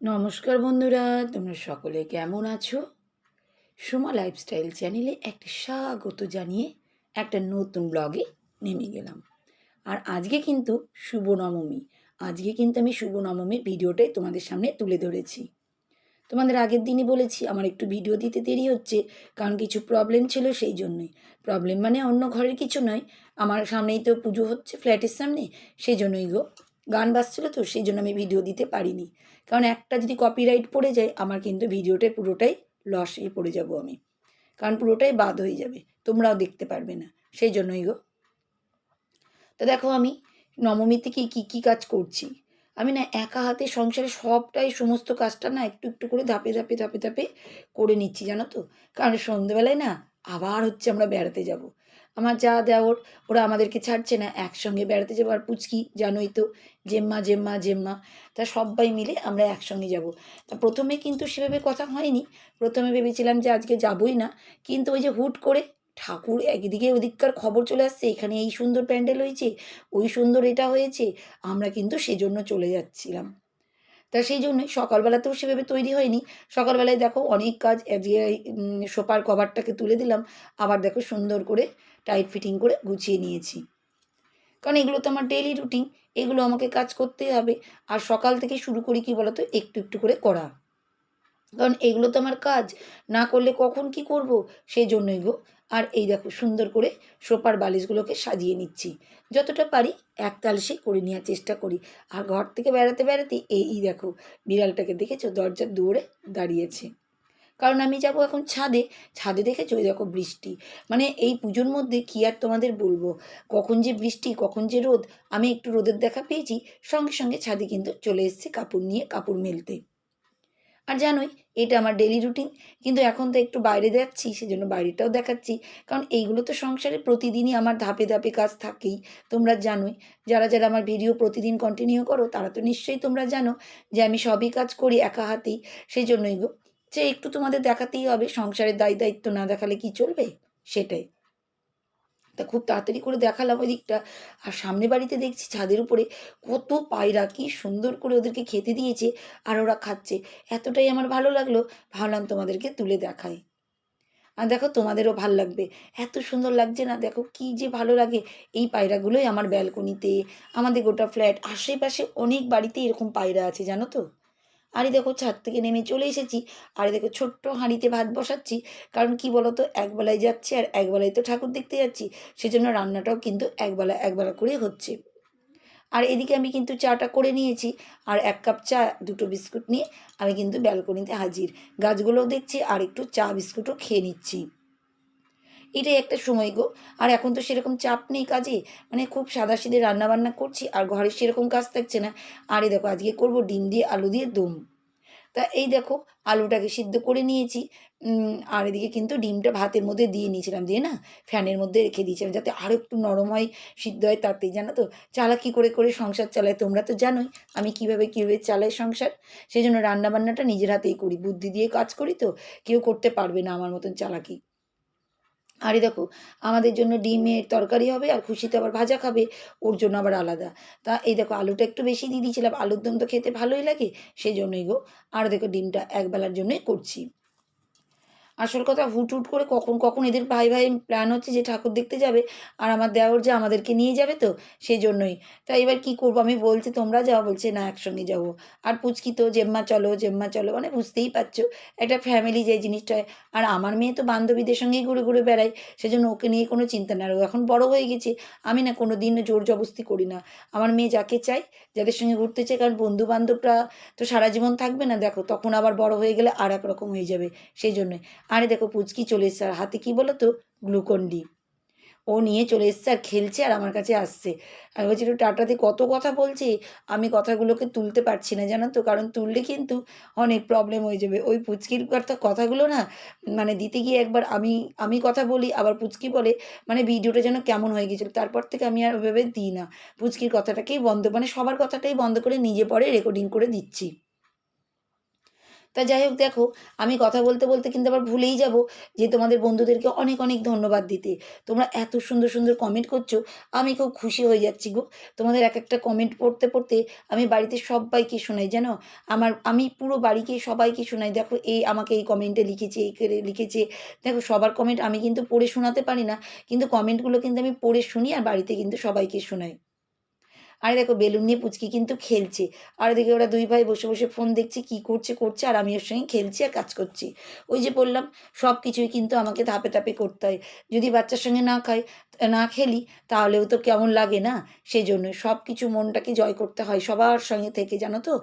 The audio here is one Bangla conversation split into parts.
নমস্কার বন্ধুরা, তোমরা সকলে কেমন আছো? সোমা লাইফস্টাইল চ্যানেলে একটা স্বাগত জানিয়ে একটা নতুন ব্লগে নেমে গেলাম। আর আজকে কিন্তু শুভ নবমী আজকে কিন্তু আমি শুভ নবমীর ভিডিওটাই তোমাদের সামনে তুলে ধরেছি। তোমাদের আগের দিনই বলেছি, আমার একটু ভিডিও দিতে দেরি হচ্ছে, কারণ কিছু প্রবলেম ছিল সেই জন্যই। প্রবলেম মানে অন্য ঘরের কিছু নয়, আমার সামনেই তো পুজো হচ্ছে ফ্ল্যাটের সামনে, সেই জন্যই গো গান বাজছিল তো, সেই জন্য আমি ভিডিও দিতে পারিনি। কারণ একটা যদি কপিরাইট পড়ে যায়, আমার কিন্তু ভিডিওটা পুরোটাই লস পড়ে যাব আমি। কারণ পুরোটাই বাদ হয়ে যাবে, তোমরাও দেখতে পারবে না, সেই জন্যই গো। তো দেখো আমি নবমীতে কি, কী কী কাজ করছি? আমি না একা হাতে সংসারে সবটাই সমস্ত কাজটা না একটু একটু করে ধাপে ধাপে ধাপে ধাপে করে নিচ্ছি, জানো তো? কারণ সন্ধেবেলায় না আবার হচ্ছে আমরা বেড়াতে যাব। আমার যা দেওয়ার, ওরা আমাদেরকে ছাড়ছে না। একসঙ্গে বেড়াতে যাব আর পুচকি, জানোই তো, জেম্মা জেম্মা জেম্মা। তা সবাই মিলে আমরা একসঙ্গে যাব। তা প্রথমে কিন্তু সেভাবে কথা হয়নি। প্রথমে ভেবেছিলাম যে আজকে যাবই না। কিন্তু ওই যে হুট করে ঠাকুর একদিকে ওদিককার খবর চলে আসছে, এখানে এই সুন্দর প্যান্ডেল হয়েছে, ওই সুন্দর এটা হয়েছে, আমরা কিন্তু সেজন্য চলে যাচ্ছিলাম। তা সেই জন্যই সকালবেলাতেও সেভাবে তৈরি হয়নি। সকালবেলায় দেখো অনেক কাজ সোপার কভারটাকে তুলে দিলাম। আবার দেখো সুন্দর করে টাইট ফিটিং করে গুছিয়ে নিয়েছি। কারণ এগুলো তো আমার ডেলি রুটিন এগুলো আমাকে কাজ করতেই হবে। আর সকাল থেকে শুরু করি কি বলতো? একটু একটু করে করা। কারণ এগুলো তো আমার কাজ, না করলে কখন কি করব? সেই জন্যই গো। আর এই দেখো, সুন্দর করে সোপার বালিশগুলোকে সাজিয়ে নিচ্ছি। যতটা পারি এক তালসে করে নেওয়ার চেষ্টা করি। আর ঘর থেকে বেড়াতে বেড়াতে এই দেখো, বিড়ালটাকে দেখেছ? দরজার দৌড়ে দাঁড়িয়েছে। কারণ আমি যাব এখন ছাদে। ছাদে দেখেছ ওই দেখো বৃষ্টি। মানে এই পুজোর মধ্যে কী আর তোমাদের বলব? কখন যে বৃষ্টি, কখন যে রোদ, আমি একটু রোদের দেখা পেয়েছি। সঙ্গে সঙ্গে ছাদে কিন্তু চলে এসেছি কাপড় নিয়ে, কাপড় মেলতে। আর জানোই, এটা আমার ডেলি রুটিন কিন্তু এখন তো একটু বাইরে যাচ্ছি, সেজন্য বাইরেটাও দেখাচ্ছি। কারণ এইগুলো তো সংসারে প্রতিদিনই আমার ধাপে ধাপে কাজ থাকেই। তোমরা জানোই, যারা যারা আমার ভিডিও প্রতিদিন কন্টিনিউ করো, তারা তো নিশ্চয়ই তোমরা জানো যে আমি সবই কাজ করি একা হাতেই। সেই জন্যই গো যে একটু তোমাদের দেখাতেই হবে, সংসারের দায় দায়িত্ব না দেখালে কি চলবে? সেটাই। তা খুব তাড়াতাড়ি করে দেখালাম ওই দিকটা। আর সামনে বাড়িতে দেখছি ছাদের উপরে কত পায়রা, কি সুন্দর করে ওদেরকে খেতে দিয়েছে আর ওরা খাচ্ছে। এতটাই আমার ভালো লাগল, ভাবলাম তোমাদেরকে তুলে দেখাই। আর দেখো তোমাদেরও ভালো লাগবে। এত সুন্দর লাগছে না, দেখো কি যে ভালো লাগে। এই পায়রাগুলোই আমার ব্যালকনিতে, আমাদের গোটা ফ্ল্যাট, আশেপাশে অনেক বাড়িতে এরকম পায়রা আছে, জানো তো? আর দেখো ছাদ থেকে নেমে চলে এসেছি। আরে দেখো ছোট্ট হাঁড়িতে ভাত বসাচ্ছি। কারণ কি বলতো? একবেলায় যাচ্ছি আর একবেলায় তো ঠাকুর দেখতে যাচ্ছি। সেজন্য রান্নাটাও কিন্তু একবেলা একবেলা করে হচ্ছে। আর এদিকে আমি কিন্তু চাটা করে নিয়েছি। আর এক কাপ চা, দুটো বিস্কুট নিয়ে আমি কিন্তু ব্যালকনিতে হাজির। গাছগুলোও দেখছি আর একটু চা বিস্কুটও খেয়ে নিচ্ছি। এটাই একটা সময় গো। আর এখন তো সেরকম চাপ নেই কাজে। মানে খুব সাদা সিধে রান্নাবান্না করছি, আর ঘরে সেরকম কাজ থাকছে না। আরে দেখো, আজকে করব ডিম দিয়ে আলু দিয়ে দম। তা এই দেখো, আলুটাকে সিদ্ধ করে নিয়েছি। আর এদিকে কিন্তু ডিমটা ভাতের মধ্যে দিয়ে নিয়েছিলাম, দিয়ে না ফ্যানের মধ্যে রেখে দিয়েছিলাম যাতে আরও একটু নরম হয়, সিদ্ধ হয় তাতেই জানো তো? চালাকি করে করে সংসার চালায় তোমরা তো জানোই, আমি কীভাবে কীভাবে চালাই সংসার। সেই জন্য রান্নাবান্নাটা নিজের হাতেই করি, বুদ্ধি দিয়ে কাজ করি তো, কেউ করতে পারবে না আমার মতন চালাকি। আর দেখো, আমাদের জন্য ডিমের তরকারি হবে আর খুশিতে আবার ভাজা খাবে, ওর জন্য আবার আলাদা। তা এই দেখো, আলুটা একটু বেশি দিয়ে দিয়েছিলাম, আলুর দম তো খেতে ভালোই লাগে সেই জন্যই গো। আর দেখো, ডিমটা একবেলার জন্যই করছি। আসল কথা হুট হুট করে কখন কখন এদের ভাই ভাই প্ল্যান হচ্ছে যে ঠাকুর দেখতে যাবে, আর আমার দেওয়ার যে আমাদেরকে নিয়ে যাবে তো সেই জন্যই তাই এবার কি করব? আমি বলছি, তোমরা যাও। বলছে, না, একসঙ্গে যাব। আর পুচকি তো, জেম্মা, চলো জেম্মা, চলো। মানে বুঝতেই পারছ, একটা ফ্যামিলি যে জিনিসটা। আর আমার মেয়ে তো বান্ধবীদের সঙ্গেই ঘুরে ঘুরে বেড়ায়, সেজন্য ওকে নিয়ে কোনো চিন্তা না। ও এখন বড় হয়ে গেছে, আমি না কোনো দিন জোর জবস্তি করি না। আমার মেয়ে যাকে চাই যাদের সঙ্গে ঘুরতে চাই কারণ বন্ধু বান্ধবরা তো সারা জীবন থাকবে না, দেখো, তখন আবার বড় হয়ে গেলে আর এক রকম হয়ে যাবে সেই জন্যই আরে দেখো পুচকি চলে এসছে, আর হাতে কী বলো তো গ্লুকন ডি। ও নিয়ে চলে এসছে আর খেলছে আর আমার কাছে আসছে। আমি বলছি, একটু টাটাতে কত কথা বলছে? আমি কথাগুলোকে তুলতে পারছি না, জানো তো? কারণ তুললে কিন্তু অনেক প্রবলেম হয়ে যাবে। ওই পুচকির কথা, কথাগুলো না মানে দিতে গিয়ে একবার আমি আমি কথা বলি, আবার পুচকি বলে মানে ভিডিওটা যেন কেমন হয়ে গেছিল তারপর থেকে আমি আর ওইভাবে দিই না। পুচকির কথাটাকেই বন্ধ মানে সবার কথাটাই বন্ধ করে নিজে পরে রেকর্ডিং করে দিচ্ছি। তা যাই হোক, দেখো, আমি কথা বলতে বলতে কিন্তু আবার ভুলেই যাব যে তোমাদের বন্ধুদেরকে অনেক অনেক ধন্যবাদ দিতে। তোমরা এত সুন্দর সুন্দর কমেন্ট করছ, আমি খুব খুশি হয়ে যাচ্ছি গো। তোমাদের এক একটা কমেন্ট পড়তে পড়তে আমি বাড়িতে সবাইকে শোনাই, জানো? আমার, আমি পুরো বাড়িকে সবাইকে শোনাই। দেখো, এই আমাকে এই কমেন্টে লিখেছে, এই করে লিখেছে। দেখো, সবার কমেন্ট আমি কিন্তু পড়ে শোনাতে পারি না, কিন্তু কমেন্টগুলো কিন্তু আমি পড়ে শুনি আর বাড়িতে কিন্তু সবাইকে শোনাই। আর দেখো বেলুন নিয়ে পুচকি কিন্তু খেলছে। আর দেখে ওরা দুই ভাই বসে বসে ফোন দেখছে, কি করছে করছে, আর আমি ওর সঙ্গে খেলছি আর কাজ করছি। ওই যে বললাম সব কিছুই কিন্তু আমাকে ধাপে ধাপে করতে হয়। যদি বাচ্চার সঙ্গে না খাই, না খেলি, তাহলেও তো কেমন লাগে না? সেই জন্য সব কিছু মনটাকে জয় করতে হয়, সবার সঙ্গে থেকে, জানো তো?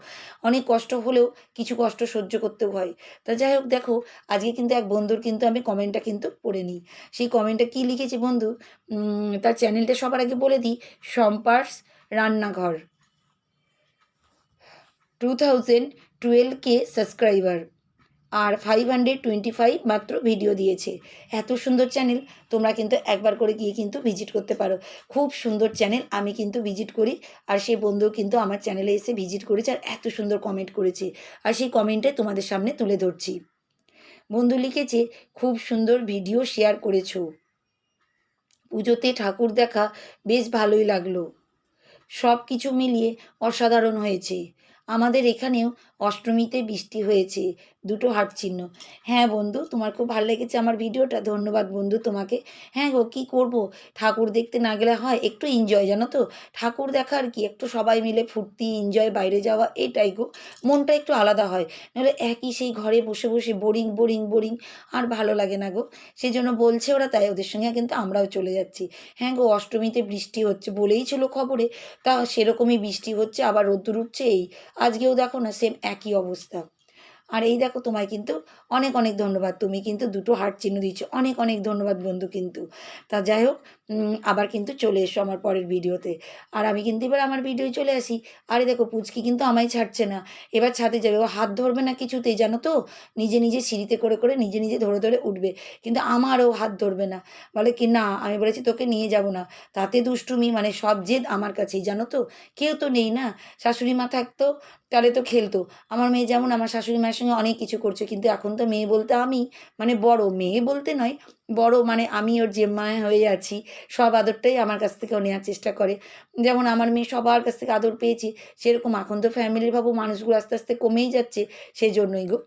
অনেক কষ্ট হলেও কিছু কষ্ট সহ্য করতেও হয়। তা যাই হোক, দেখো, আজকে কিন্তু এক বন্ধুর কিন্তু আমি কমেন্টটা কিন্তু পড়ে নিই। সেই কমেন্টটা কী লিখেছে বন্ধু? তার চ্যানেলটা সবার আগে বলে দিই, সম্পার্স রান্নাঘর। টু থাউজেন্ড টুয়েলভ কে সাবস্ক্রাইবার আর ফাইভ হান্ড্রেড টোয়েন্টি ফাইভ মাত্র ভিডিও দিয়েছে। এত সুন্দর চ্যানেল তোমরা কিন্তু একবার করে গিয়ে কিন্তু ভিজিট করতে পারো। খুব সুন্দর চ্যানেল আমি কিন্তু ভিজিট করি। আর সেই বন্ধু কিন্তু আমার চ্যানেলে এসে ভিজিট করেছে আর এত সুন্দর কমেন্ট করেছে। আর সেই কমেন্টে তোমাদের সামনে তুলে ধরছি। বন্ধু লিখেছে, খুব সুন্দর ভিডিও শেয়ার করেছ। পুজোতে ঠাকুর দেখা বেশ ভালোই লাগল। সব কিছু মিলিয়ে অসাধারণ হয়েছে। আমাদের এখানেও অষ্টমীতে বৃষ্টি হয়েছে, দুটো হাট চিহ্ন। হ্যাঁ বন্ধু, তোমার খুব ভালো লেগেছে আমার ভিডিওটা, ধন্যবাদ বন্ধু তোমাকে। হ্যাঁ গো, কী করব? ঠাকুর দেখতে না গেলে হয়, একটু এনজয় জানো তো? ঠাকুর দেখার কি, একটু সবাই মিলে ফুর্তি এনজয় বাইরে যাওয়া, এটাই গো। মনটা একটু আলাদা হয়, নাহলে একই সেই ঘরে বসে বসে বোরিং বোরিং বোরিং আর ভালো লাগে না গো। সেই জন্য বলছে ওরা, তাই ওদের সঙ্গে কিন্তু আমরাও চলে যাচ্ছি। হ্যাঁ গো, অষ্টমীতে বৃষ্টি হচ্ছে বলেই ছিল খবরে, তা সেরকমই বৃষ্টি হচ্ছে, আবার রোদ্দুর উঠছে এই আজকেও দেখো না সেম একই অবস্থা। আর এই দেখো তোমায় কিন্তু অনেক অনেক ধন্যবাদ। তুমি কিন্তু দুটো হার্ট চিহ্ন দিয়েছ। অনেক অনেক ধন্যবাদ বন্ধু কিন্তু। তা যাই হোক আবার কিন্তু চলে এসো আমার পরের ভিডিওতে। আর আমি কিন্তু এবার আমার ভিডিও চলে আসি। আরে দেখো, পুচকি কিন্তু আমায় ছাড়ছে না। এবার ছাদে যাবে। ও হাত ধরবে না কিছুতেই, জানো তো? নিজে নিজে সিঁড়িতে করে করে নিজে নিজে ধরে ধরে উঠবে। কিন্তু আমারও হাত ধরবে না। বলে কি, না, আমি বলেছি তোকে নিয়ে যাব না। তাতে দুষ্টুমি মানে সব জেদ আমার কাছেই, জানো তো? কেউ তো নেই না। শাশুড়ি মা থাকতো, তাহলে তো খেলতো। আমার মেয়ে যেমন, আমার শাশুড়ি মায়ের সঙ্গে অনেক কিছু করছে। কিন্তু এখন তো মেয়ে বলতে আমি মানে বড় মেয়ে বলতে নয় বড় মানে আমি ওর জেম্মায় হয়ে আছি, সব আদরটাই আমার কাছ থেকে নেওয়ার চেষ্টা করে। যেমন আমার মেয়ে সবার কাছ থেকে আদর পেয়েছি, সেরকম এখন তো ফ্যামিলির ভাবো মানুষগুলো আস্তে আস্তে কমেই যাচ্ছে, সেই জন্যই গো।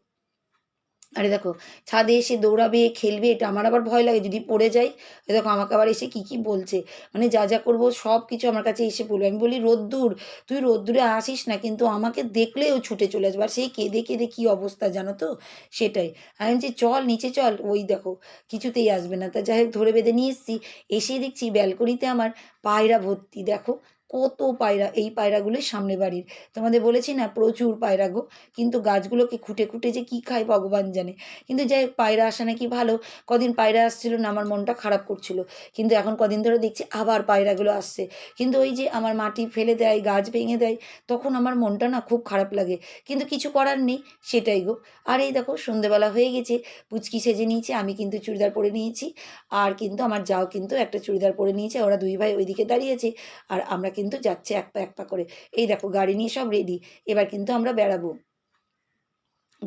আরে দেখো, ছাদে এসে দৌড়াবে, খেলবে, এটা আমার আবার ভয় লাগে, যদি পড়ে যাই দেখো আমাকে আবার এসে কী কী বলছে? মানে যা যা করব সব কিছু আমার কাছে এসে বলবে। আমি বলি, রোদ্দুর, তুই রোদ্দুরে আসিস না, কিন্তু আমাকে দেখলেও ছুটে চলে আসবে। আর সেই কেঁদে কেঁদে কী অবস্থা জানো তো? সেটাই। আমি যে চল, নিচে চল। ওই দেখো, কিছুতেই আসবে না। তা যাই হোক, ধরে বেঁধে নিয়ে এসেছি। এসে দেখছি ব্যালকনিতে আমার পায়রা ভর্তি, দেখো। কত পায়রা, এই পায়রাগুলোই সামনে বাড়ির। তোমাদের বলেছি না, প্রচুর পায়রা গো। কিন্তু গাছগুলোকে খুঁটে খুঁটে যে কী খায় ভগবান জানে। কিন্তু যাই পায়রা আসা নাকি ভালো। কদিন পায়রা আসছিল না, আমার মনটা খারাপ করছিল। কিন্তু এখন কদিন ধরে দেখছি আবার পায়রাগুলো আসছে। কিন্তু ওই যে আমার মাটি ফেলে দেয়, গাছ ভেঙে দেয়, তখন আমার মনটা না খুব খারাপ লাগে। কিন্তু কিছু করার নেই, সেটাই গো। আর এই দেখো, সন্ধেবেলা হয়ে গেছে, পুচকি সেজে নিয়েছে, আমি কিন্তু চুড়িদার পরে নিয়েছি। আর কিন্তু আমার যাও কিন্তু একটা চুড়িদার পরে নিয়েছে, ওরা দুই ভাই ওইদিকে দাঁড়িয়েছে আর আমরা কিন্তু যাচ্ছে এক পা এক পা করে। এই দেখো, গাড়ি নিয়ে সব রেডি এবার কিন্তু আমরা বেড়াবো।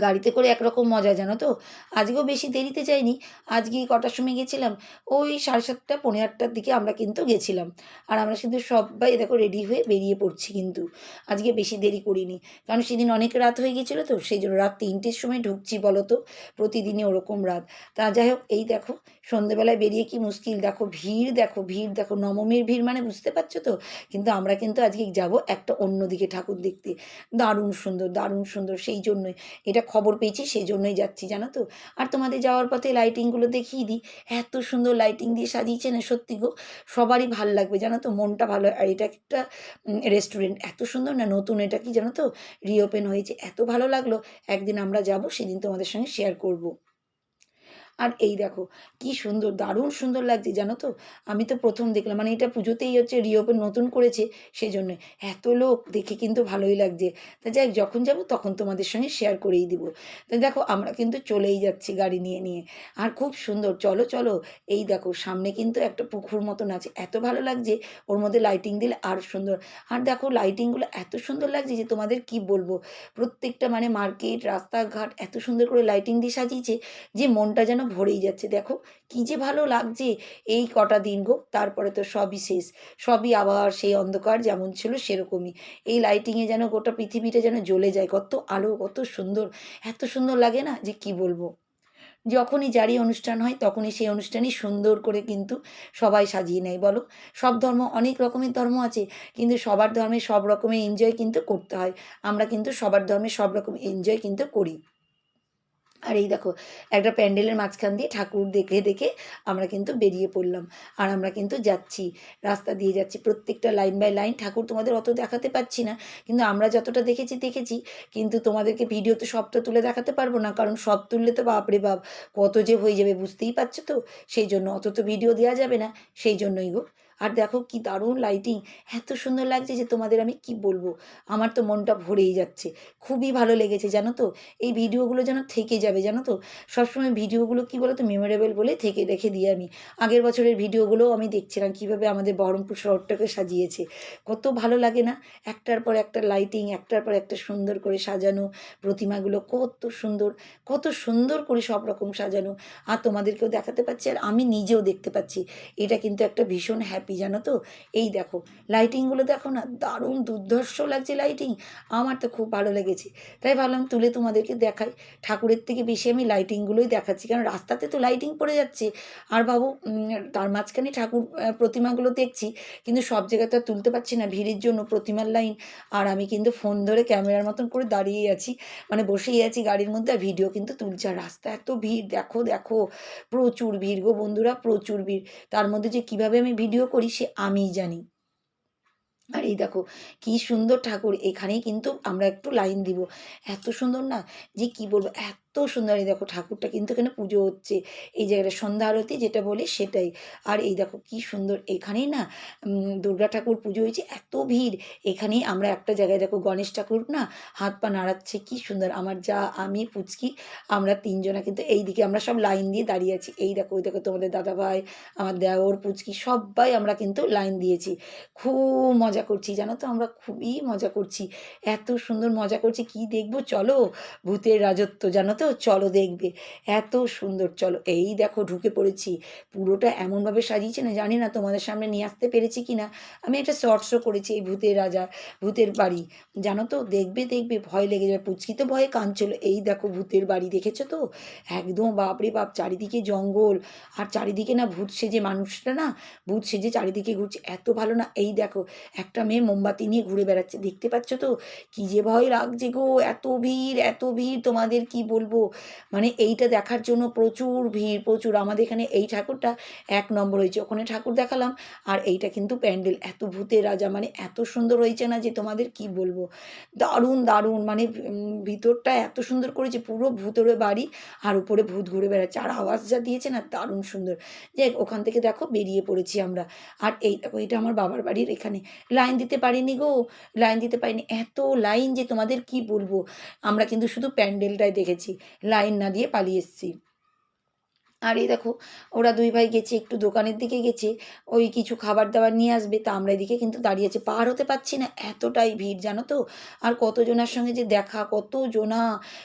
গাড়িতে করে একরকম মজা, জানো তো? আজকেও বেশি দেরিতে যাইনি। আজকে কটার সময় গেছিলাম? ওই সাড়ে সাতটা পনেরো আটটার দিকে আমরা কিন্তু গেছিলাম। আর আমরা কিন্তু সবাই দেখো রেডি হয়ে বেরিয়ে পড়ছি কিন্তু। আজকে বেশি দেরি করিনি। কারণ সেদিন অনেক রাত হয়ে গেছিল তো, সেই জন্য রাত তিনটের সময় ঢুকছি বলো তো? প্রতিদিনই ওরকম রাত। তা যাই হোক, এই দেখো, সন্ধেবেলায় বেরিয়ে কি মুশকিল? দেখো ভিড় দেখো ভিড়, দেখো নবমীর ভিড় মানে বুঝতে পারছ তো? কিন্তু আমরা কিন্তু আজকে যাব একটা অন্যদিকে ঠাকুর দেখতে। দারুণ সুন্দর দারুণ সুন্দর, সেই জন্যই। এটা খবর পেয়েছি সেই জন্যই যাচ্ছি, জানো তো? আর তোমাদের যাওয়ার পথে লাইটিংগুলো দেখিয়ে দিই। এত সুন্দর লাইটিং দিয়ে সাজিয়েছে না, সত্যি গো? সবারই ভালো লাগবে, জানো তো? মনটা ভালো আর এটা একটা রেস্টুরেন্ট এত সুন্দর না, নতুন এটা কি, জানো তো? রিওপেন হয়েছে। এত ভালো লাগল। একদিন আমরা যাব, সেদিন তোমাদের সঙ্গে শেয়ার করব। আর এই দেখো, কি সুন্দর, দারুণ সুন্দর লাগছে, জানো তো? আমি তো প্রথম দেখলাম মানে এটা পুজোতেই হচ্ছে রিওপেন নতুন করেছে সেই জন্য এত লোক, দেখে কিন্তু ভালোই লাগছে। তা যাই যখন যাব তখন তোমাদের সঙ্গে শেয়ার করেই দিব। তো দেখো, আমরা কিন্তু চলেই যাচ্ছি গাড়ি নিয়ে নিয়ে। আর খুব সুন্দর, চলো চলো। এই দেখো, সামনে কিন্তু একটা পুকুর মতন আছে, এত ভালো লাগছে, ওর মধ্যে লাইটিং দিলে আর সুন্দর। আর দেখো লাইটিংগুলো এত সুন্দর লাগছে যে তোমাদের কি বলব? প্রত্যেকটা মানে মার্কেট রাস্তাঘাট, এত সুন্দর করে লাইটিং দিয়ে সাজিয়েছে যে মনটা যেন ভরেই যাচ্ছে। দেখো কি যে ভালো লাগছে এই কটা দিন গো। তারপরে তো সবই শেষ, সবই আবার সেই অন্ধকার যেমন ছিল সেরকমই। এই লাইটিংয়ে যেন গোটা পৃথিবীটা যেন জ্বলে যায়। কত আলো, কত সুন্দর, এত সুন্দর লাগে না যে কি বলব? যখনই যারই অনুষ্ঠান হয় তখনই সেই অনুষ্ঠানই সুন্দর করে কিন্তু সবাই সাজিয়ে নেয়। বলো, সব ধর্ম অনেক রকমের ধর্ম আছে কিন্তু সবার ধর্মে সব রকমের এনজয় কিন্তু করতে হয়। আমরা কিন্তু সবার ধর্মে সব রকম এনজয় কিন্তু করি। আর এই দেখো, একটা প্যান্ডেলের মাঝখান দিয়ে ঠাকুর দেখে দেখে আমরা কিন্তু বেরিয়ে পড়লাম। আর আমরা কিন্তু যাচ্ছি, রাস্তা দিয়ে যাচ্ছি। প্রত্যেকটা লাইন বাই লাইন ঠাকুর তোমাদের অত দেখাতে পাচ্ছি না। কিন্তু আমরা যতটা দেখেছি দেখেছি। কিন্তু তোমাদেরকে ভিডিওতে সবটা তুলে দেখাতে পারব না। কারণ সব তুললে তো বাপরে বাপ, কত যে হয়ে যাবে বুঝতেই পারছ তো? সেই জন্য অত তো ভিডিও দেওয়া যাবে না। সেই জন্যই গো। আর দেখো কি দারুণ লাইটিং এত সুন্দর লাগছে যে তোমাদের আমি কি বলব? আমার তো মনটা ভরেই যাচ্ছে। খুবই ভালো লেগেছে, জানো তো? এই ভিডিওগুলো যেন থেকে যাবে, জানো তো? সবসময় ভিডিওগুলো কী বলো তো মেমোরেবল বলে থেকে রেখে দিই আমি। আগের বছরের ভিডিওগুলোও আমি দেখছিলাম কীভাবে আমাদের বহরমপুর শহরটাকে সাজিয়েছে। কত ভালো লাগে না? একটার পর একটা লাইটিং একটার পর একটা সুন্দর করে সাজানো, প্রতিমাগুলো কত সুন্দর কত সুন্দর করে সব রকম সাজানো। আর তোমাদেরকেও দেখাতে পাচ্ছি, আর আমি নিজেও দেখতে পাচ্ছি। এটা কিন্তু একটা ভীষণ হ্যাপি জানো তো? এই দেখো লাইটিংগুলো দেখো না, দারুণ দুর্ধর্ষ লাগছে লাইটিং আমার তো খুব ভালো লেগেছে। তাই ভাবলাম তুলে তোমাদেরকে দেখাই। ঠাকুরের থেকে বেশি আমি লাইটিংগুলোই দেখাচ্ছি। কারণ রাস্তাতে তো লাইটিং পড়ে যাচ্ছে। আর বাবু তার মাঝখানে ঠাকুর প্রতিমাগুলো দেখছি। কিন্তু সব জায়গায় তো আর তুলতে পারছি না। ভিড়ের জন্য প্রতিমার লাইন আর আমি কিন্তু ফোন ধরে ক্যামেরার মতন করে দাঁড়িয়ে আছি। মানে বসেই আছি গাড়ির মধ্যে। আর ভিডিও কিন্তু তুলছে। আর রাস্তা এত ভিড়। দেখো দেখো, প্রচুর ভিড় গো বন্ধুরা, প্রচুর ভিড়। তার মধ্যে যে কীভাবে আমি ভিডিও করি সে আমিই জানি। আর এই দেখো, কি সুন্দর ঠাকুর, এখানেই কিন্তু আমরা একটু লাইন দিব। এত সুন্দর না যে কি বলব, এত সুন্দর এই দেখো ঠাকুরটা কিন্তু এখানে পুজো হচ্ছে। এই জায়গাটা সন্ধ্যা আরতি যেটা বলি সেটাই। আর এই দেখো কি সুন্দর এখানেই না দুর্গা ঠাকুর পুজো হয়েছে, এত ভিড়। এখানেই আমরা একটা জায়গায় দেখো গণেশ ঠাকুর না হাত পা নাড়াচ্ছে, কি সুন্দর। আমার যা, আমি, পুচকি, আমরা তিনজনা কিন্তু এই দিকে আমরা সব লাইন দিয়ে দাঁড়িয়ে আছি। এই দেখো, ওই দেখো তোমাদের দাদা ভাই আমার দেওর, পুচকি সবাই আমরা কিন্তু লাইন দিয়েছি। খুব মজা করছি, জানো তো আমরা খুবই মজা করছি। এত সুন্দর মজা করছি, কি দেখব? চলো, ভূতের রাজত্ব, জানো তো? চলো দেখবে। এত সুন্দর, চলো। এই দেখো ঢুকে পড়েছি। পুরোটা এমনভাবে সাজিয়েছে না, জানি না তোমাদের সামনে নিয়ে আসতে পেরেছি কি না আমি একটা শর্টসও করেছি এই ভূতের রাজা, ভূতের বাড়ি। জানো তো, দেখবে দেখবে, ভয় লেগে যাবে। পুচকি তো ভয়ে কাঁদছিল। এই দেখো ভূতের বাড়ি, দেখেছ তো? একদম, বাপরে বাপ, চারিদিকে জঙ্গল। আর চারিদিকে না ভূত সেজে, মানুষটা না ভূত সেজে চারিদিকে ঘুরছে। এত ভালো না, এই দেখো, একটা মেয়ে মোমবাতি নিয়ে ঘুরে বেড়াচ্ছে। দেখতে পাচ্ছ তো? কি যে ভয় লাগছে গো, এত ভিড় এত ভিড়। তোমাদের কি বলব? মানে এইটা দেখার জন্য প্রচুর ভিড়, প্রচুর। আমাদের এখানে এই ঠাকুরটা এক নম্বর হয়েছে। ওখানে ঠাকুর দেখালাম আর এইটা কিন্তু প্যান্ডেল। এত ভূতের রাজা মানে এত সুন্দর হয়েছে না যে তোমাদের কি বলব? দারুণ দারুণ। মানে ভিতরটা এত সুন্দর করেছে, পুরো ভূতরে বাড়ি আর উপরে ভূত ঘুরে বেড়াচ্ছে। আর আওয়াজ যা দিয়েছে না, দারুণ সুন্দর। যে ওখান থেকে দেখো বেরিয়ে পড়েছি আমরা। আর এই দেখো, এটা আমার বাবার বাড়ির এখানে। লাইন দিতে পারিনি গো। লাইন দিতে পারিনি। এত লাইন যে তোমাদের কি বলব? আমরা কিন্তু শুধু প্যান্ডেলটাই দেখেছি। লাইন না দিয়ে পালিয়ে এসছি। আর এই দেখো, ওরা দুই ভাই গেছে, একটু দোকানের দিকে গেছে, ওই কিছু খাবার দাবার নিয়ে আসবে, তা আমরা এদিকে কিন্তু দাঁড়িয়ে আছি। পার হতে পারছি না, এতটাই ভিড়, জানো তো? আর কতজনার সঙ্গে যে দেখা, কতজনা,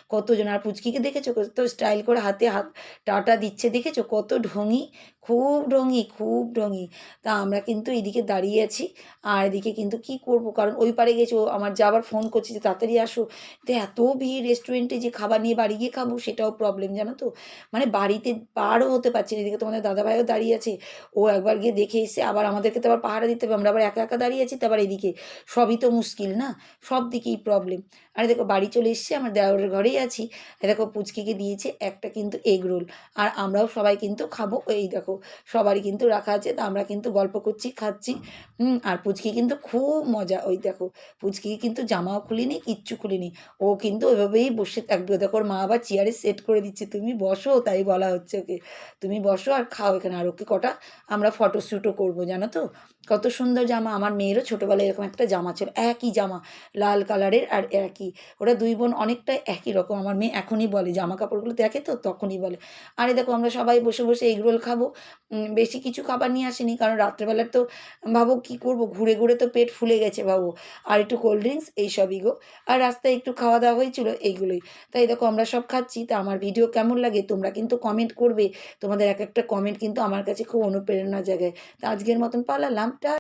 কতজন, আর পুচকিকে দেখেছ? কত স্টাইল করে হাতে হাত টাটা দিচ্ছে, দেখেছ? কত ঢঙি খুব ঢঙি খুব ঢঙি তা আমরা কিন্তু এদিকে দাঁড়িয়ে আছি আর এদিকে কিন্তু কি করব? কারণ ওই পারে গেছে ও আমার যা আবার ফোন করছে যে, তাড়াতাড়ি আসো। তো এত ভিড় রেস্টুরেন্টে যে খাবার নিয়ে বাড়ি গিয়ে খাব সেটাও প্রবলেম জানো তো? মানে বাড়িতে পারও হতে পারছি না। এদিকে তোমাদের দাদাভাইও দাঁড়িয়ে আছে। ও একবার গিয়ে দেখে এসে আবার আমাদেরকে তো আবার পাহারা দিতে হবে। আমরা আবার একা একা দাঁড়িয়ে আছি, তো আবার এদিকে সবই তো মুশকিল না? সব দিকেই প্রবলেম আর দেখো, বাড়ি চলে এসেছি, আমার দেওরের ঘরেই আছি। দেখো, পুচকিকে দিয়েছে একটা কিন্তু এগ রোল আর আমরাও সবাই কিন্তু খাব। এই দেখো সবারই কিন্তু রাখা আছে। তা আমরা কিন্তু গল্প করছি খাচ্ছি। হুম, আর পুচকি কিন্তু খুব মজা ওই দেখো পুচকি কিন্তু জামাও খুলিনি কিচ্ছু খুলিনি। ও কিন্তু ওইভাবেই বসে থাকবে। দেখো ওর মা আবার চেয়ারে সেট করে দিচ্ছে। তুমি বসো তাই বলা হচ্ছে ওকে। তুমি বসো আর খাও এখানে। আর ওকে কটা আমরা ফটোশ্যুটও করব জানো তো? কত সুন্দর জামা। আমার মেয়েরও ছোটোবেলায় এরকম একটা জামা ছিল একই জামা লাল কালারের আর একই। ওরা দুই বোন অনেকটাই একই রকম। আমার মেয়ে এখনই বলে জামা কাপড়গুলো দেখে তো তখনই বলে। আরে দেখো আমরা সবাই বসে বসে এগরোল খাব। বেশি কিছু খাবার নিয়ে আসিনি। কারণ রাত্রেবেলার তো ভাবো কি করব? ঘুরে ঘুরে তো পেট ফুলে গেছে ভাবো। আর একটু কোল্ড ড্রিঙ্কস এইসবই গো। আর রাস্তায় একটু খাওয়া দাওয়া হয়েছিল, এইগুলোই। তাই দেখো, আমরা সব খাচ্ছি। তা আমার ভিডিও কেমন লাগে? তোমরা কিন্তু কমেন্ট করবে। তোমাদের এক একটা কমেন্ট কিন্তু আমার কাছে খুব অনুপ্রেরণা জায়গায়। তা আজকের মতন পালালাম। টা